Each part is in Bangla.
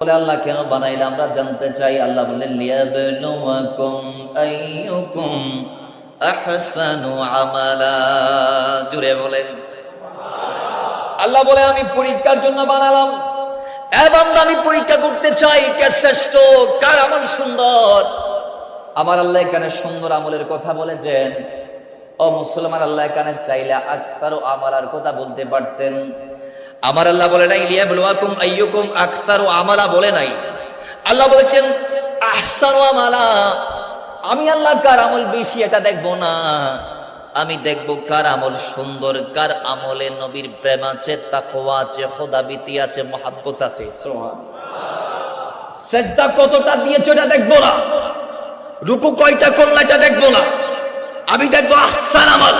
বলে আল্লাহ কেন বানাইলে? আমরা জানতে চাই। আল্লাহ বললেন লিয়াবলুয়াকুম আইয়ুকুম আহসানু আমালা। জুড়ে বলেন। আল্লাহ বলে, আমি পরীক্ষার জন্য বানালাম এবং আমি পরীক্ষা করতে চাই কে শ্রেষ্ঠ, কার আমল সুন্দর? আমার আল্লাহ এখানে সুন্দর আমলের কথা বলেছেন। ও মুসলমান, আল্লাহ এখানে চাইলে আক্তারও আমালার কথা বলতে পারতেন। আমার আল্লাহ বলে নাই লিয়া বলুয়াকুম আইয়ুকুম আক্তারও আমালা বলে নাই। আল্লাহ বলেছেন আহসানু আমালা, আমি আল্লাহ কার আমল বেশি এটা দেখব না। আমি দেখব কার আমল সুন্দর, কার আমলে নবীর প্রেম আছে, তাকওয়া আছে খোদাবিতি আছে, মহাব্বত আছে। সেজদা কতটা দিয়েছ এটা দেখব না। রুকু কয়টা করলা এটা দেখব না। আমি দেখব আহসান আমল।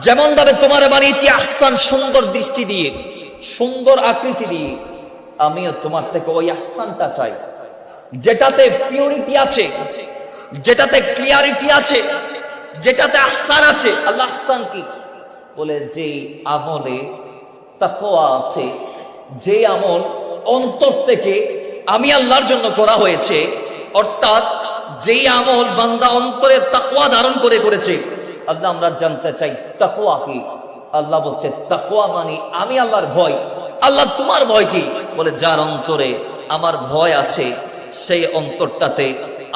যেমন ভাবে তোমার বানিয়েছি আহসান সুন্দর দৃষ্টি দিয়ে, সুন্দর আকৃতি দিয়ে, আমিও তোমার থেকে ওই আহসানটা চাই। যেটাতে পিউরিটি আছে, যেটাতে ক্লিয়ারিটি আছে, যেটাতে আহসান আছে। আল্লাহ আহসান কি? বলে, যে আমলে তাকওয়া আছে, যে আমল অন্তর থেকে আমি আল্লাহর জন্য করা হয়েছে, অর্থাৎ যেই আমল বান্দা অন্তরে তাকওয়া ধারণ করে করেছে আল্লাহ, আমরা জানতে চাই তাকুয়া কি? আল্লাহ বলছে, তাকওয়া মানে আমি আল্লাহর ভয়। আল্লাহ, তোমার ভয় কি? বলে, যার অন্তরে আমার ভয় আছে, সেই অন্তরটাতে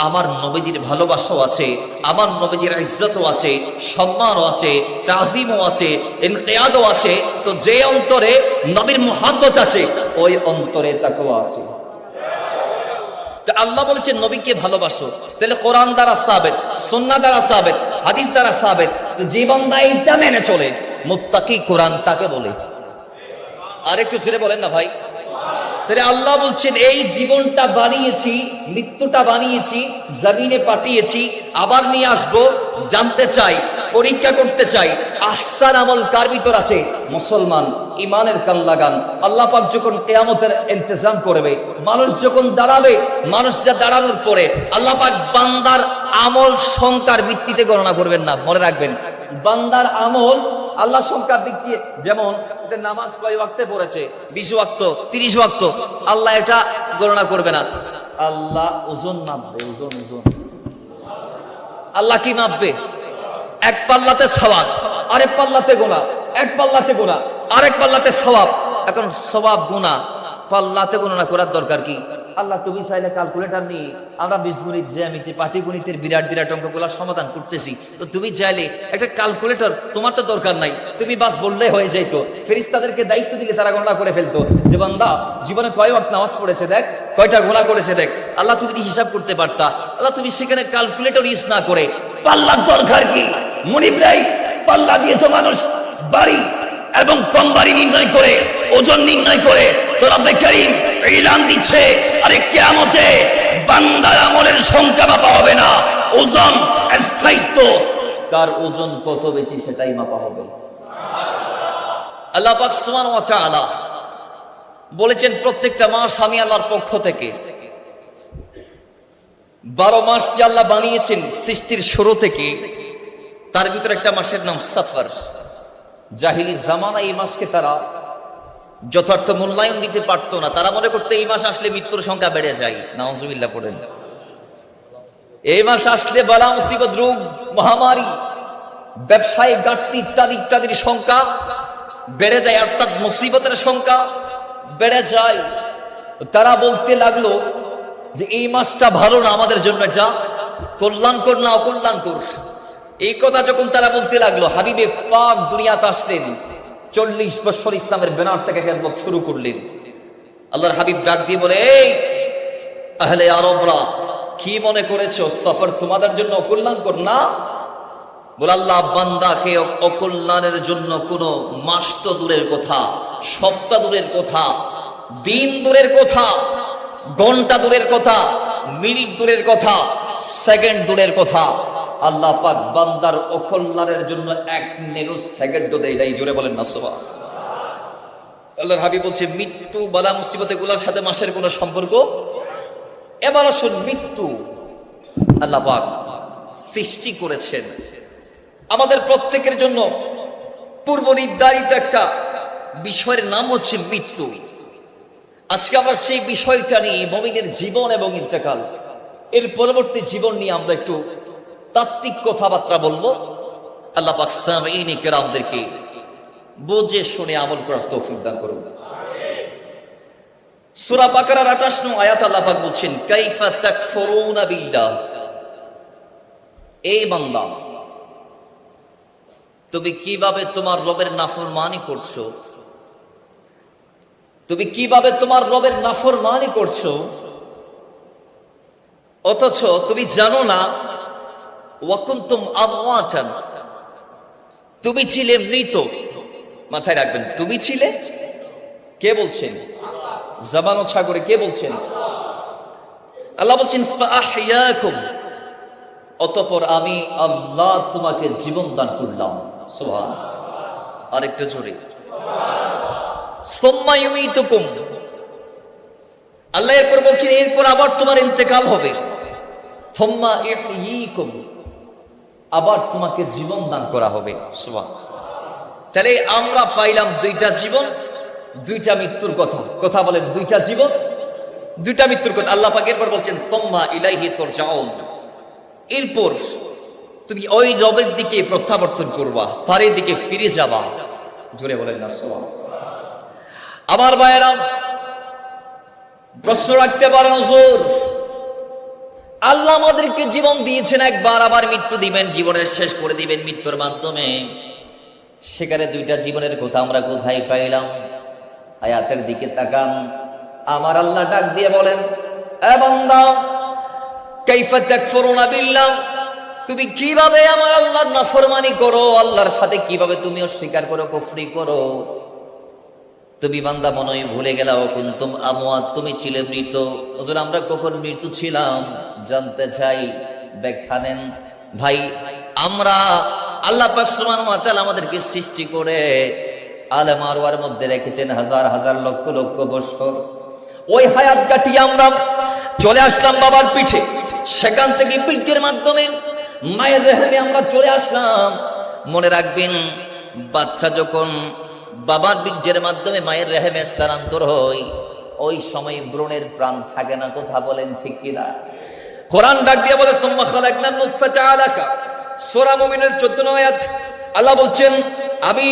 আমার নবীজির ভালোবাসাও আছে, আমার নবীজির ইজ্জতও আছে, সম্মানও আছে, তাজিমও আছে, ইনকিয়াদও আছে। তো যে অন্তরে নবীর মোহাম্মত আছে, ওই অন্তরে তাকওয়া আছে। আল্লাহ বলেছে, নবীকে ভালোবাসো। তাহলে কোরআন দ্বারা সাবেত সন্না দ্বারা সাবেত, হাদিস দ্বারা তো যে বান্দা মেনে চলে। মুত্তাকি কোরআন তাকে বলে। আর একটু ছেড়ে বলেন না ভাই। তাহলে আল্লাহ বলছেন, এই জীবনটা বানিয়েছি, মৃত্যুটা বানিয়েছি, জমিনে পাঠিয়েছি, আবার নিয়ে আসব, জানতে চাই, পরীক্ষা করতে চাই। আসার আমল কার ভিতর আছে? মুসলমান। ইমানের কান লাগান। আল্লাহ পাক যখন কেয়ামতের ইন্তজাম করবে, মানুষ যখন দাঁড়াবে, মানুষ যা দাঁড়ানোর পরে আল্লাহ পাক বান্দার আমল সংখ্যার ভিত্তিতে গণনা করবেন না, মনে রাখবেন। বান্দার আমল আল্লাহ সংখ্যার দিক দিয়ে যেমন নামাজ কয় ওয়াক্তে পড়েছে? বিশ ওয়াক্ত, তিরিশ ওয়াক্ত, আল্লাহ এটা গণনা করবে না। আল্লাহ ওজন মাপবে, ওজন ওজন। আল্লাহ কি মাপবে? এক পাল্লাতে সওয়াব, আরেক পাল্লাতে গোনা, এক পাল্লাতে গোনা। আরেক পাল্লাতে সওয়াব। এখন সওয়াব গোনা পাল্লাতে গণনা করার দরকার কি? আল্লাহ, তুমি চাইলে ক্যালকুলেটর নিয়ে আমরা বীজগণিত, জ্যামিতি, পাটিগণিতের বিরাট বিরাট অঙ্কগুলো সমাধান করতেছি। তো তুমি চাইলে একটা ক্যালকুলেটর তোমার তো দরকার নাই। তুমি বাস বললে হয়ে যাইতো। ফেরিস্তাদেরকে দায়িত্ব দিলে তারা গণনা করে ফেলতো। যে বান্দা, জীবনে কয় ওয়াক্ত নামাজ পড়েছে দেখ? কয়টা গোনা করেছে দেখ? আল্লাহ, তুমি হিসাব করতে পারতা, আল্লাহ, তুমি সেখানে ক্যালকুলেটর ইউজ না করে, পাল্লার দরকার কি? মনিব মনিপ্রাই পাল্লা দিয়ে তো মানুষ বাড়ি এবং কম বাড়ি নির্ণয় করে, ওজন নির্ণয় করে তোরা বেকারি ইলান দিচ্ছে, আরে কেমতে বান্দার আমলের সংখ্যা মাপা হবে না, ওজন স্থায়িত্ব। কার ওজন কত বেশি সেটাই মাপা হবে? আল্লাহ পাক ওয়া তাআলা বলেছেন, প্রত্যেকটা মাস আমি আল্লাহর পক্ষ থেকে। বারো মাস যে আল্লাহ বানিয়েছেন সৃষ্টির শুরু থেকে, তার ভিতরে একটা মাসের নাম সফর। জাহিলি জামানা এই মাসকে তারা যথার্থ মূল্যায়ন দিতে পারতো না। তারা মনে করতে, এই মাস আসলে মৃত্যুর সংখ্যা বেড়ে যায়। নাউজুবিল্লাহ পড়েন। এই মাস আসলে বালা, মুসিবত, রোগ, মহামারী, ব্যবসায় ঘাটতি ইত্যাদি ইত্যাদির সংখ্যা বেড়ে যায়, অর্থাৎ মুসিবতের সংখ্যা বেড়ে যায়। তারা বলতে লাগল যে, এই মাসটা ভালো না, আমাদের জন্য এটা কল্যাণকর না অকল্যাণকর? এই কথা যখন তারা বলতে লাগল, হাবিবে পাক দুনিয়াতে আসলেন। চল্লিশ বছর ইসলামের বেনার থেকে খেদমত শুরু করলেন। আল্লাহর হাবিব ডাক দিয়ে বলে, এই আহলে আরবরা, কি মনে করেছ? সফর তোমাদের জন্য অকল্যাণকর না? বলে, আল্লাহ, বান্দাকে অকল্যাণের জন্য কোনো মাস তো দূরের কথা, সপ্তাহ দূরের কথা, দিন দূরের কথা, ঘণ্টা দূরের কথা, মিনিট দূরের কথা, সেকেন্ড দূরের কথা আল্লাহ পাক বান্দার অকল্যাণের জন্য এক নেরু সেকেন্ড দেয় নাই, জোরে বলেন না সোবা আল্লাহর হাবিব বলছে, মৃত্যু বালা মুসিবতে গুলার সাথে মাসের কোনো সম্পর্ক? এবার আসুন, মৃত্যু। আল্লাহ পাক সৃষ্টি করেছেন। আমাদের প্রত্যেকের জন্য পূর্ব নির্ধারিত একটা বিষয়ের নাম হচ্ছে মৃত্যু। আজকে আমরা সেই বিষয়টা নিয়ে মমিনের জীবন এবং ইন্তেকাল, এর পরবর্তী জীবন নিয়ে আমরা একটু তাত্ত্বিক কথাবার্তা বলব। আল্লাহ পাক সামিন কেরামদেরকে বুঝে শুনে আমল করার তৌফিক দান করুন। সূরা বাকারার 28 নং আয়াত আল্লাহ পাক বলছেন, কাইফা তাকফুরুনা বিল্লাহ। এই বান্দা, তুমি কীভাবে তোমার রবের নাফরমানি করছ? তুমি কীভাবে তোমার রবের নাফরমানি করছ? অথচ তুমি জানো না তুমি ছিলে মৃত। মাথায় রাখবেন, তুমি ছিলে? কে বলছেন? জবান ওছা করে কে বলছেন? আল্লাহ বলছেন অতঃপর আমি আল্লাহ তোমাকে জীবন দান করলাম। সুবহান। আরেকটু জোরে। আল্লাহ এরপর বলছেন, এরপর আবার তোমার ইন্তেকাল হবে। আবার তোমাকে জীবন দান করা হবে। তাহলে আমরা পাইলাম দুইটা জীবন দুইটা মৃত্যুর কথা। কথা বলেন দুইটা জীবন দুইটা মৃত্যুর কথা। আল্লাহ পাক এরপর বলছেন তোম্মা ইলাইহি তোর যাও এরপর তুমি ওই রবের দিকে প্রত্যাবর্তন করবা তার দিকে ফিরে যাবা। জোরে বলেন না সোয়া আমার ভাইয়েরা প্রশ্ন রাখতে পারেন হুজুর। আল্লাহ আমাদেরকে জীবন দিয়েছেন একবার, আবার মৃত্যু দিবেন, জীবনের শেষ করে দিবেন মৃত্যুর মাধ্যমে। সেখানে দুইটা জীবনের কথা আমরা কোথায় পাইলাম? আয়াতের দিকে তাকান। আমার আল্লাহ ডাক দিয়ে বলেন, এ বান্দা, কাইফা তাকফুরুনা বিল্লাহ, তুমি কীভাবে আমার আল্লাহর নাফরমানি করো? আল্লাহর সাথে কীভাবে তুমি অস্বীকার করো, কফরি করো? তুমি বান্দা মনে হয় ভুলে গেলাও কুন্তুম আমওয়াত, তুমি ছিলে মৃত। হুজুর, আমরা কখন মৃত্যু ছিলাম? জানতে চাই, ব্যাখ্যা নেন ভাই, আমরা আল্লাহ পাক সুবহানাহু ওয়া তাআলা আমাদেরকে সৃষ্টি করে আলে মারোয়ার মধ্যে রেখেছেন হাজার হাজার লক্ষ লক্ষ বছর। ওই হায়াত কাটিয়ে আমরা চলে আসলাম বাবার পিঠে। সেখান থেকে বীর্যের মাধ্যমে, মায়ের রেহেমে আমরা চলে আসলাম। মনে রাখবেন, বাচ্চা যখন বাবার বীর্যের মাধ্যমে মায়ের রেহেমে স্থানান্তর হয় ওই সময় ব্রণের প্রাণ থাকে না, কথা বলেন ঠিক কিনা? কোরআন ডাক দিয়ে বলে, সুম্মা খালাকনা নুতফাতা আলাকা সূরা মুমিনের 14 নং আয়াত, আল্লাহ বলছেন, আমি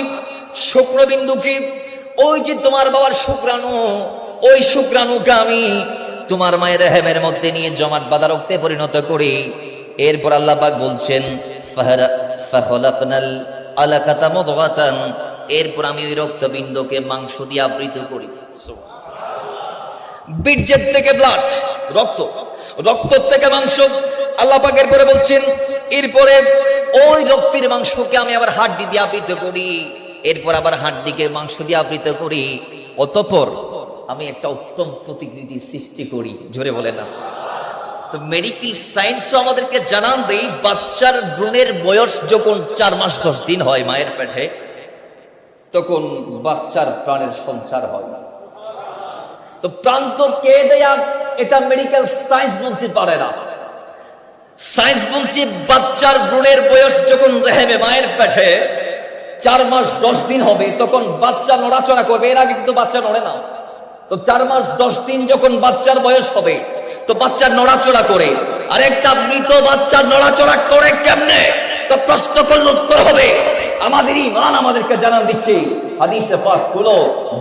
শুক্রবিন্দুকে ওই যে তোমার বাবার শুক্রাণু, ওই শুক্রাণুকে আমি তোমার মায়ের রেহেমের মধ্যে নিয়ে জমাট বাঁধা রক্তে পরিণত করি। এরপর আল্লাহ পাক বলছেন, ফাহারা, ফাখলাকনাল আলাকাতা মুদগাতান এরপর আমি ওই রক্তবিন্দুকে মাংস দিয়ে আবৃত করি। বীর্যের থেকে ব্লাড রক্ত রক্ত থেকে মাংস। আল্লাহ পাকের পরে বলছেন, এরপরে ওই রক্তের মাংসকে আমি আবার হাড্ডি দিয়ে আবৃত করি। এরপর আবার হাড্ডিকে মাংস দিয়ে আবৃত করি। অতঃপর আমি একটা উত্তম প্রতিকৃতি সৃষ্টি করি। জোরে বলেন না। তো মেডিকেল সায়েন্সও আমাদেরকে জানান দেই, বাচ্চার ভ্রূণের বয়স যখন চার মাস দশ দিন হয় মায়ের পেটে তখন বাচ্চার প্রাণের সঞ্চার হয়। তো প্রাণ তো কে দেয়া? এটা মেডিকেল সায়েন্স বলতে পারে না। সায়েন্স বলছে, বাচ্চার ভ্রূণের বয়স যখন রেহেমে মায়ের পেটে, চার মাস দশ দিন হবে, তখন বাচ্চা নড়াচড়া করবে। এর আগে কিন্তু বাচ্চা নড়ে না। তো চার মাস দশ দিন যখন বাচ্চার বয়স হবে, তো বাচ্চা নড়াচড়া করে। আর একটা মৃত বাচ্চা নড়াচড়া করে কেমনে? তো প্রশ্ন করলে উত্তর হবে। ইমান আমাদেরকে জানান দিচ্ছে। হাদিসে পাক খুলো।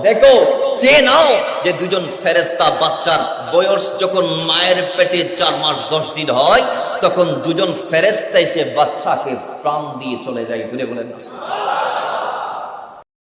দেখো, চেয়ে নাও যে দুজন ফেরেস্তা বাচ্চার বয়স যখন মায়ের পেটে চার মাস দশ দিন হয়, তখন দুজন ফেরেস্তা এসে বাচ্চাকে প্রাণ দিয়ে চলে যায়। তুলে বলেন